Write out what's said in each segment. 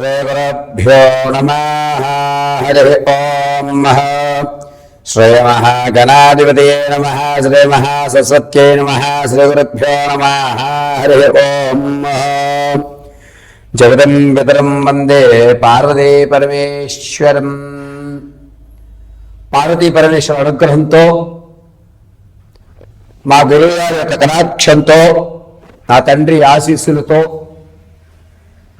श्रीगुरुभ्यो नमः हरिः ॐ श्रीमहागणाधिपतये नमः श्रीमहासरस्वत्यै नमः श्रीगुरुभ्यो नमः हरिः ॐ जगदं पितरं वन्दे పార్వతీ పరమేశ్వరం పార్వతీ పరమేశ్వర అనుగ్రహంతో మా గురువు గారి యొక్క కటాక్షంతో నా తండ్రి ఆశీస్సులతో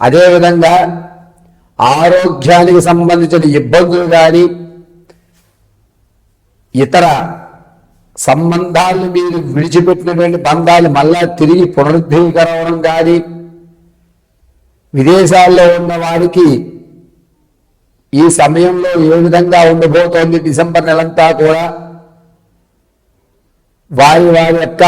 అదేవిధంగా ఆరోగ్యానికి సంబంధించిన ఇబ్బందులు కానీ ఇతర సంబంధాలను మీరు విడిచిపెట్టినటువంటి బంధాలు మళ్ళా తిరిగి పునరుద్ధీకరవడం కానీ విదేశాల్లో ఉన్న వారికి ఈ సమయంలో ఏ విధంగా ఉండబోతోంది డిసెంబర్ నెలంతా కూడా వారి వారి యొక్క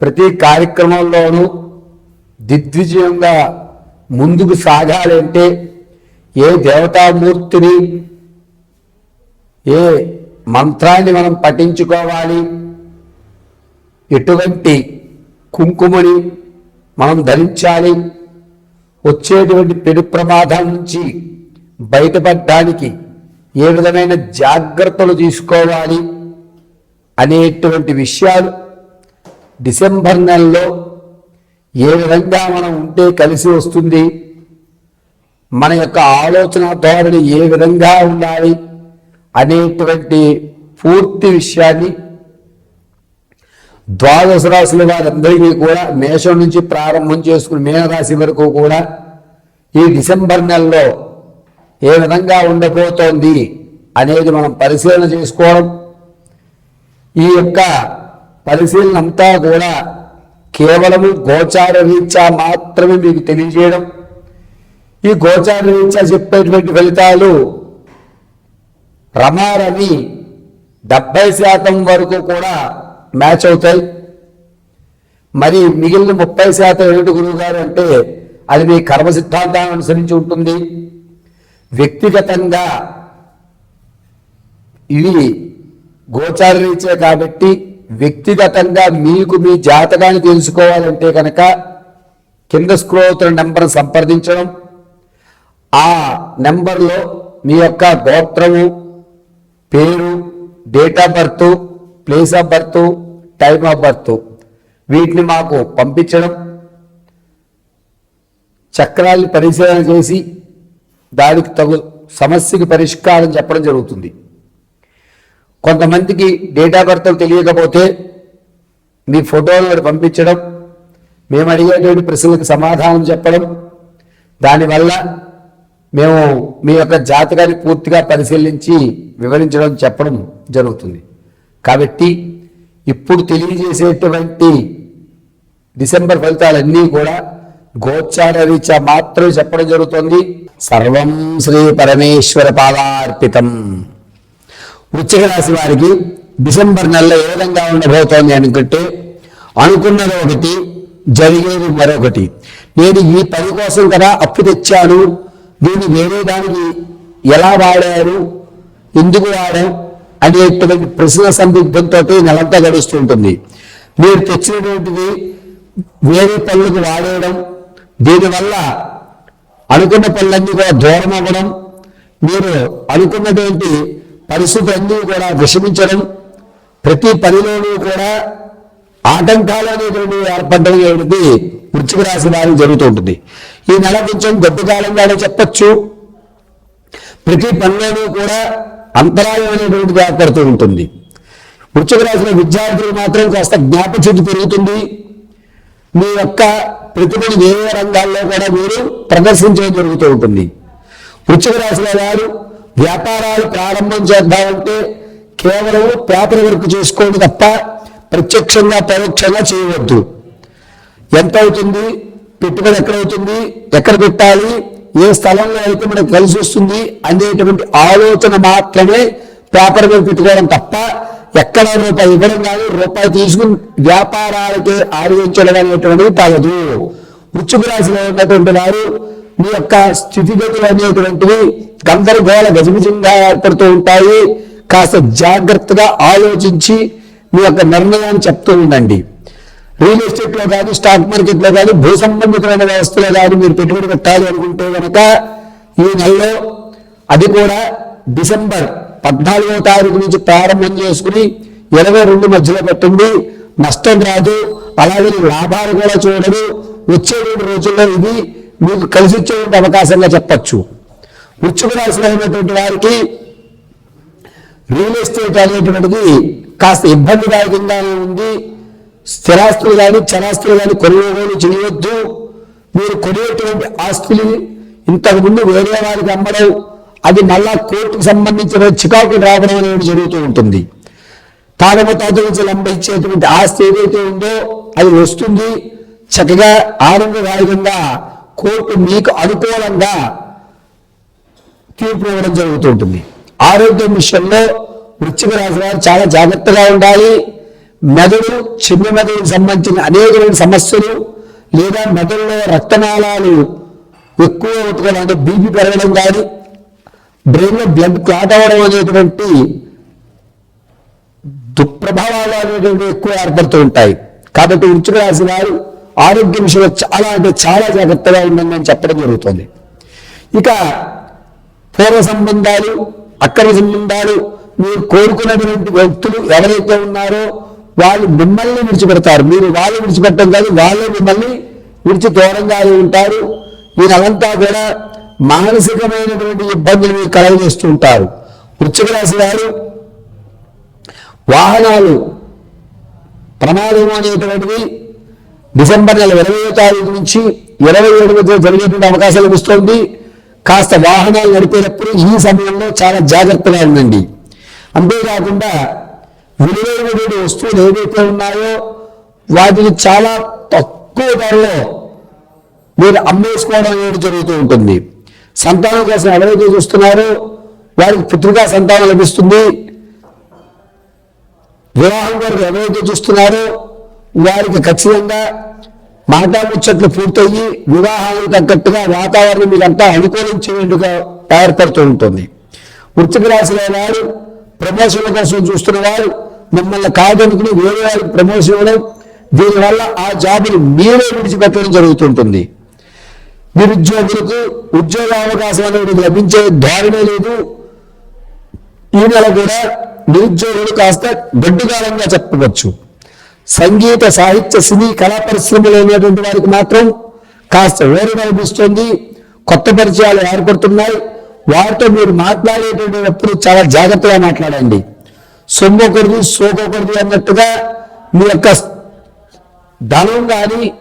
ప్రతి కార్యక్రమంలోనూ దిగ్విజయంగా ముందుకు సాగాలంటే ఏ దేవతామూర్తిని ఏ మంత్రాన్ని మనం పఠించుకోవాలి? ఎటువంటి కుంకుమని మనం ధరించాలి? వచ్చేటువంటి పెను ప్రమాదం నుంచి బయటపడడానికి ఏ విధమైన జాగ్రత్తలు తీసుకోవాలి అనేటువంటి విషయాలు డిసెంబర్ నెలలో ఏ విధంగా మనం ఉంటే కలిసి వస్తుంది? మన యొక్క ఆలోచన ధోరణి ఏ విధంగా ఉండాలి? అనేటువంటి పూర్తి విషయాన్ని ద్వాదశ రాశుల వారందరికీ కూడా మేషం నుంచి ప్రారంభం చేసుకుని మీనరాశి వరకు కూడా ఈ డిసెంబర్ నెలలో ఏ విధంగా ఉండబోతోంది అనేది మనం పరిశీలన చేసుకోవడం. ఈ యొక్క పరిశీలన అంతా కూడా కేవలము గోచార రీత్యా మాత్రమే మీకు తెలియజేయడం. ఈ గోచార రీత్యా చెప్పేటువంటి ఫలితాలు రమారమి డెబ్బై శాతం వరకు కూడా మ్యాచ్ అవుతాయి. మరి మిగిలిన ముప్పై శాతం ఏమిటి గురువుగారు అంటే అది మీ కర్మ సిద్ధాంతాన్ని అనుసరించి ఉంటుంది. వ్యక్తిగతంగా ఇవి గోచార రీత్యా కాబట్టి వ్యక్తిగతంగా మీకు మీ జాతకాన్ని తెలుసుకోవాలంటే కనుక కింద స్క్రోల్ అవుతున్న సంప్రదించడం. ఆ నెంబర్లో మీ యొక్క గోత్రము పేరు date of birth place of birth time of birth వీటిని మాకు పంపించడం. చక్రాల్ని పరిశీలన చేసి దానికి తగు సమస్యకి పరిష్కారం చెప్పడం జరుగుతుంది. కొంతమందికి డేట్ ఆఫ్ తెలియకపోతే మీ ఫోటోలు పంపించడం మేము అడిగేటువంటి ప్రశ్నలకు సమాధానం చెప్పడం దానివల్ల మేము మీ యొక్క జాతకాన్ని పూర్తిగా పరిశీలించి వివరించడం చెప్పడం జరుగుతుంది. కాబట్టి ఇప్పుడు తెలియజేసేటువంటి డిసెంబర్ ఫలితాలన్నీ కూడా గోచార రీత్యా మాత్రమే చెప్పడం జరుగుతుంది. సర్వం శ్రీ పరమేశ్వర పాదార్పితం. వృశ్చిక రాశి వారికి డిసెంబర్ నెలలో ఏ విధంగా ఉండబోతోంది అనుకుంటే అనుకున్నది ఒకటి జరిగేది మరొకటి. నేను ఈ పని కోసం కదా అప్పు తెచ్చాను. దీన్ని వేరే దానికి ఎలా వాడారు? ఎందుకు వాడాం? అనేటువంటి ప్రశ్న సందిగ్ధంతో నెలంతా గడుస్తుంటుంది మీరు తెచ్చినటువంటిది వేరే పనులకు వాడేయడం దీనివల్ల అనుకున్న పనులన్నీ కూడా దూరం అవ్వడం మీరు అనుకున్నటువంటి పరిస్థితులన్నీ కూడా విషమించడం ప్రతి పనిలోనూ కూడా ఆటంకాలు అనేటువంటి ఏర్పడడం అనేది వృచ్చిక రాశి వారికి జరుగుతూ ఉంటుంది. ఈ నెల కొంచెం గొప్ప కాలంగానే చెప్పచ్చు. ప్రతి పనిలోనూ కూడా అంతరాయం అనేటువంటిది ఏర్పడుతూ ఉంటుంది. వృచ్చిక రాసిన విద్యార్థులు మాత్రం కాస్త జ్ఞాపశుద్ధి పెరుగుతుంది. మీ యొక్క ప్రతిభను వేరే రంగాల్లో కూడా మీరు ప్రదర్శించడం జరుగుతూ ఉంటుంది. వృచ్చిక రాసిన వారు వ్యాపారాలు ప్రారంభం చేద్దామంటే కేవలం పేపర్ వర్క్ చేసుకోండి తప్ప ప్రత్యక్షంగా పరోక్షంగా చేయవద్దు. ఎంత అవుతుంది పెట్టుబడి ఎక్కడవుతుంది? ఎక్కడ పెట్టాలి? ఏ స్థలంలో అయితే మనకు కలిసి వస్తుంది? అనేటువంటి ఆలోచన మాత్రమే పేపర్ మీద పెట్టుకోవడం తప్ప ఎక్కడ రూపాయి ఇవ్వడం కానీ రూపాయి తీసుకుని వ్యాపారాలకి ఆలోచించడం అనేటువంటిది తగదు వృశ్చిక రాశిలో ఉన్నటువంటి వారు మీ యొక్క స్థితిగతులు అనేటువంటివి గందరగోళ గజబిజంగా ఏర్పడుతూ ఉంటాయి. కాస్త జాగ్రత్తగా ఆలోచించి మీ యొక్క నిర్ణయాన్ని చెప్తూ ఉండండి. రియల్ ఎస్టేట్లో కానీ స్టాక్ మార్కెట్లో కానీ భూ సంబంధితమైన వ్యవస్థలో కానీ మీరు పెట్టుబడి పెట్టాలి అనుకుంటే కనుక ఈ నెలలో అది కూడా డిసెంబర్ పద్నాలుగో తారీఖు నుంచి ప్రారంభం చేసుకుని ఇరవై రెండు మధ్యలో పెట్టండి. నష్టం రాదు. అలాగే లాభాలు కూడా చూడదు వచ్చే రెండు రోజుల్లో ఇది మీకు కలిసి వచ్చేటువంటి అవకాశంగా చెప్పచ్చు. వృశ్చిక రాశిలో అయినటువంటి వారికి రియల్ ఎస్టేట్ అనేటువంటిది కాస్త ఇబ్బందిదాయకంగానే ఉంది. స్థిరాస్తులు కానీ చరాస్తులు కానీ కొనుగోలు చేయవద్దు. మీరు కొనేటువంటి ఆస్తులు ఇంతకుముందు వేరే వారికి అమ్మడం అది మళ్ళా కోర్టుకు సంబంధించిన చికాకు రావడం అనేది జరుగుతూ ఉంటుంది. తాగమతాత నుంచి లంబించేటువంటి ఆస్తి ఏదైతే ఉందో అది వస్తుంది. చక్కగా ఆనందదాయకంగా కోర్టు మీకు అనుకూలంగా తీర్పు ఇవ్వడం జరుగుతూ ఉంటుంది ఆరోగ్యం విషయంలో వృశ్చిక రాశి వారు చాలా జాగ్రత్తగా ఉండాలి. మెదడు చిన్న మెదడుకు సంబంధించిన అనేకమైన సమస్యలు లేదా మెదడులో రక్తనాళాలు ఎక్కువ ఉతకడం అంటే బీపీ పెరగడం కానీ బ్రెయిన్లో బ్లడ్ క్లాట్ అవ్వడం అనేటువంటి దుష్ప్రభావాలు అనేటువంటివి ఎక్కువ ఏర్పడుతూ ఉంటాయి. కాబట్టి వృశ్చిక రాశి వారు ఆరోగ్య విషయంలో చాలా అంటే చాలా జాగ్రత్తగా ఉండండి అని చెప్పడం జరుగుతుంది. ఇక పూర్వ సంబంధాలు అక్రమ సంబంధాలు మీరు కోరుకున్నటువంటి వ్యక్తులు ఎవరైతే ఉన్నారో వాళ్ళు మిమ్మల్ని విడిచిపెడతారు. మీరు వాళ్ళు విడిచిపెట్టడం కాదు వాళ్ళే మిమ్మల్ని విడిచి దూరంగా ఉంటారు. వీరంతా కూడా మానసికమైనటువంటి ఇబ్బందులు మీకు కలగజేస్తూ ఉంటారు. వృచ్చిక రాశి వారు వాహనాలు ప్రమాదం అనేటువంటివి డిసెంబర్ నెల ఇరవై తారీఖు నుంచి ఇరవై ఏడు మధ్య జరిగేటువంటి అవకాశం లభిస్తోంది. కాస్త వాహనాలు నడిపేటప్పుడు ఈ సమయంలో చాలా జాగ్రత్తగా ఉండండి. అంతేకాకుండా విలువైనటువంటి వస్తువులు ఏవైతే ఉన్నాయో వాటిని చాలా తక్కువ ధరలో మీరు అమ్మేసుకోవడం అనేది జరుగుతూ ఉంటుంది. సంతానం కోసం ఎవరైతే చూస్తున్నారో వారికి పుత్రికా సంతానం లభిస్తుంది. వివాహం కొరకు ఎవరైతే చూస్తున్నారో వారికి ఖచ్చితంగా మాటాముచ్చట్లు పూర్తయ్యి వివాహానికి తగ్గట్టుగా వాతావరణం మీకంతా అనుకూలించేందుకు ఏర్పడుతూ ఉంటుంది. వృత్తిక రాసిన వారు ప్రమోషన్ల కోసం చూస్తున్న వారు మిమ్మల్ని కాదనుకుని వేరే వారికి ప్రమోషన్ ఇవ్వడం దీనివల్ల ఆ జాబుని మీరే విడిచిపెట్టడం జరుగుతుంటుంది. నిరుద్యోగులకు ఉద్యోగ అవకాశం అనేది లభించే ధోరణే లేదు. ఈ నెల కూడా నిరుద్యోగులు కాస్త గడ్డుకాలంగా చెప్పవచ్చు. సంగీత సాహిత్య సినీ కళా పరిశ్రమలో ఉన్నటువంటి వారికి మాత్రం కాస్త వేరుగా అనిపిస్తుంది. కొత్త పరిచయాలు ఏర్పడుతున్నాయి. వారితో మీరు మాట్లాడేటప్పుడు చాలా జాగ్రత్తగా మాట్లాడండి. సొమ్మొకరిది సోకొకరిది అన్నట్టుగా మీ యొక్క ధనం కానీ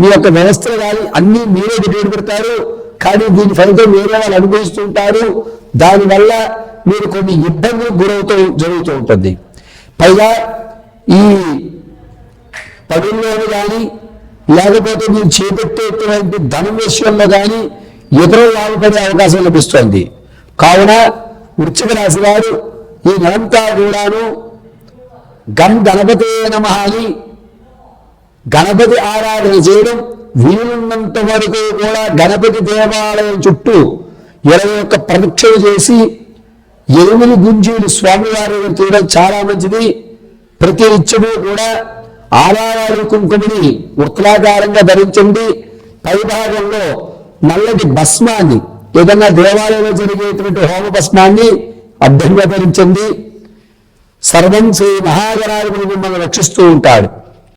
మీ యొక్క వ్యవస్థలు కానీ అన్నీ మీరే డిపెండ్ పెడతారు. కానీ దీని ఫలితం వేరే వాళ్ళు అనుభవిస్తుంటారు దానివల్ల మీరు కొన్ని ఇబ్బందులకు గురవుతూ జరుగుతూ ఉంటుంది. పైగా ఈ పనుల్లోనూ కానీ లేకపోతే మీరు చేపట్టేటువంటి ధనం విషయంలో కానీ ఇతరులు లాభపడే అవకాశం లభిస్తుంది. కావున వృశ్చిక రాశి వారు ఈ నెలంతా కూడాను గం గణపతే నమ అని గణపతి ఆరాధన చేయడం వీలున్నంత వరకు కూడా గణపతి దేవాలయం చుట్టూ ఇరవై ఒక్క ప్రదక్షిణ చేసి ఎనిమిది గుంజీలు స్వామివారి దగ్గర తీయడం చాలా మంచిది. ప్రతి నిత్యము కూడా ఆరావారి కుంకుమని వృత్తాకారంగా ధరించండి. పైభాగంలో నల్లటి భస్మాన్ని ఏదన్నా దేవాలయంలో జరిగేటువంటి హోమ భస్మాన్ని అర్థంగా ధరించండి. సర్వం శ్రీ మహాగణాధిపతి మిమ్మల్ని రక్షిస్తూ ఉంటాడు.